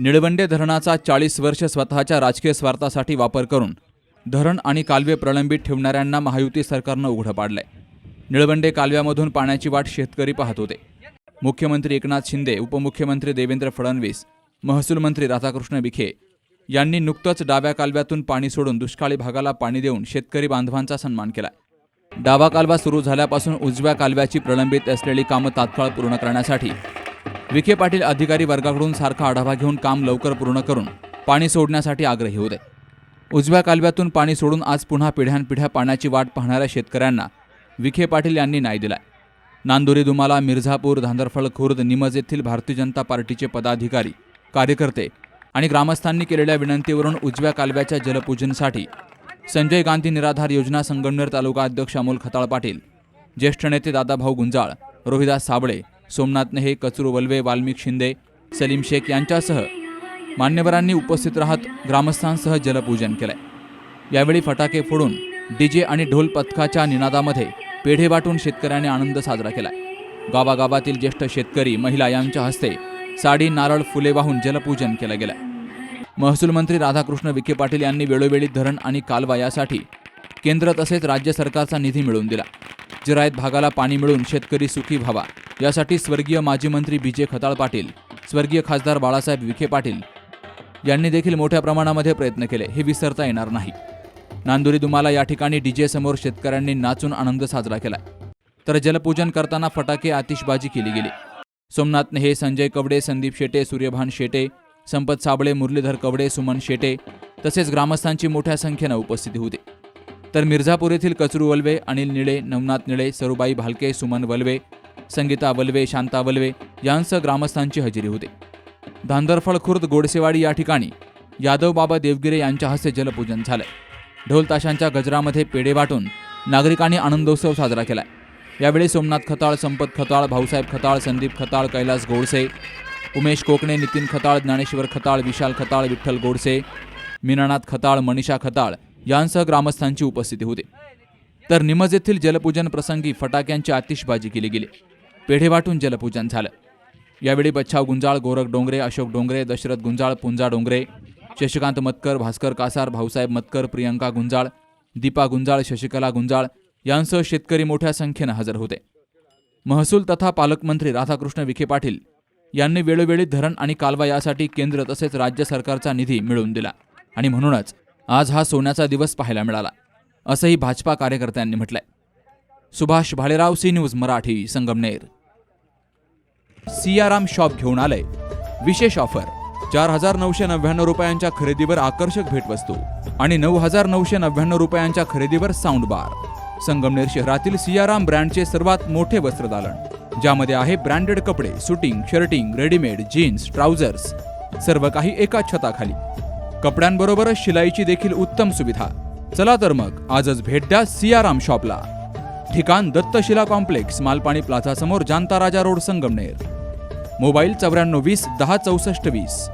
निळवंडे धरणाचा चाळीस वर्ष स्वतःच्या राजकीय स्वार्थासाठी वापर करून धरण आणि कालवे प्रलंबित ठेवणाऱ्यांना महायुती सरकारनं उघडं पाडलंय. निळवंडे कालव्यामधून पाण्याची वाट शेतकरी पाहत होते. मुख्यमंत्री एकनाथ शिंदे उपमुख्यमंत्री देवेंद्र फडणवीस महसूल मंत्री राधाकृष्ण विखे यांनी नुकतंच डाव्या कालव्यातून पाणी सोडून दुष्काळी भागाला पाणी देऊन शेतकरी बांधवांचा सन्मान केला. डावा कालवा सुरू झाल्यापासून उजव्या कालव्याची प्रलंबित असलेली कामं तात्काळ पूर्ण करण्यासाठी विखे पाटील अधिकारी वर्गाकडून सारखा आढावा घेऊन काम लवकर पूर्ण करून पाणी सोडण्यासाठी आग्रही होते. उजव्या कालव्यातून पाणी सोडून आज पुन्हा पिढ्यानपिढ्या पाण्याची वाट पाहणाऱ्या शेतकऱ्यांना विखे पाटील यांनी न्याय दिलाय. नांदुरी दुमाला मिर्झापूर धांदरफळ खुर्द निमज येथील भारतीय जनता पार्टीचे पदाधिकारी कार्यकर्ते आणि ग्रामस्थांनी केलेल्या विनंतीवरून उजव्या कालव्याच्या जलपूजनसाठी संजय गांधी निराधार योजना संगमनेर तालुका अध्यक्ष अमोल खताळ पाटील ज्येष्ठ नेते दादाभाऊ गुंजाळ रोहिदास साबळे सोमनाथ नेहे कचरू वल्वे वाल्मिक शिंदे सलीम शेख यांच्यासह मान्यवरांनी उपस्थित राहत ग्रामस्थांसह जलपूजन केलंय. यावेळी फटाके फोडून डीजे आणि ढोल पथकाच्या निनादामध्ये पेढे वाटून शेतकऱ्यांनी आनंद साजरा केलाय. गावागावातील ज्येष्ठ शेतकरी महिला यांच्या हस्ते साडी नारळ फुले वाहून जलपूजन केलं गेलं महसूल मंत्री राधाकृष्ण विखे पाटील यांनी वेळोवेळी धरण आणि कालवा यासाठी केंद्र तसेच राज्य सरकारचा निधी मिळवून दिला. जिरायत भागाला पाणी मिळून शेतकरी सुखी व्हावा. यासाठी स्वर्गीय माजी मंत्री बी जे खताळ पाटील स्वर्गीय खासदार बाळासाहेब विखे पाटील यांनी देखील मोठ्या प्रमाणामध्ये प्रयत्न केले. हे विसरता येणार नाही. नांदुरी दुमाला या ठिकाणी डीजे समोर शेतकऱ्यांनी नाचून आनंद साजरा केला तर जलपूजन करताना फटाके आतिषबाजी केली गेली. सोमनाथ नेहे संजय कवडे संदीप शेटे सूर्यभान शेटे संपत साबळे मुरलीधर कवडे सुमन शेटे तसेच ग्रामस्थांची मोठ्या संख्येनं उपस्थिती होती. तर मिर्झापूर येथील कचरू वल्वे अनिल निळे नवनाथ निळे Sarubai Bhalke Suman valve Sangeeta valve Shanta valve यांसह ग्रामस्थांची हजेरी होती. धांदरफळ खुर्द गोडसेवाडी या ठिकाणी यादव बाबा देवगिरे यांच्या हस्ते जलपूजन झालं ढोल ताशांच्या गजरामध्ये पेढे वाटून नागरिकांनी आनंदोत्सव साजरा केलाय. यावेळी सोमनाथ खताळ संपत खताळ भाऊसाहेब खताळ संदीप खताळ कैलास गोडसे उमेश कोकणे नितीन खताळ ज्ञानेश्वर खताळ विशाल खताळ विठ्ठल गोडसे मीनानाथ खताळ मनीषा खताळ यांसह ग्रामस्थांची उपस्थिती होते. तर निमज येथील जलपूजन प्रसंगी फटाक्यांची आतिषबाजी केली गेली. पेढे वाटून जलपूजन झालं. यावेळी बच्छाव गुंजाळ गोरख डोंगरे अशोक डोंगरे दशरथ गुंजाळ पुंजा डोंगरे शशिकांत मतकर भास्कर कासार भाऊसाहेब मतकर प्रियंका गुंजाळ दीपा गुंजाळ शशिकला गुंजाळ यांसह शेतकरी मोठ्या संख्येनं हजर होते. महसूल तथा पालकमंत्री राधाकृष्ण विखे पाटील यांनी वेळोवेळी धरण आणि कालवा यासाठी केंद्र तसेच राज्य सरकारचा निधी मिळवून दिला आणि म्हणूनच आज हा सोन्याचा दिवस पाहायला मिळाला असंही भाजपा कार्यकर्त्यांनी म्हटलंय. Subhash Bhalerao C news Marathi Sangamner. Siyaram shop घेऊन आलंय. विशेष ऑफर चार हजार नऊशे नव्याण्णव रुपयांच्या खरेदीवर आकर्षक भेटवस्तू आणि नऊ हजार नऊशे नव्याण्णव रुपयांच्या खरेदीवर साऊंड बार संगमनेर शहरातील सियाराम ब्रँडचे सर्वात मोठे वस्त्रदालन ज्यामध्ये आहे ब्रँडेड कपडे suiting shirting readymade jeans trousers सर्व काही एका छताखाली. कपड्यांबरोबरच शिलाईची देखील उत्तम सुविधा. चला तर मग आजच भेट द्या सियाराम शॉपला. ठिकाण दत्तशिला कॉम्प्लेक्स मालपाणी प्लाझासमोर जानता राजा रोड संगमनेर. मोबाईल चौऱ्याण्णव वीस दहा चौसष्ट वीस.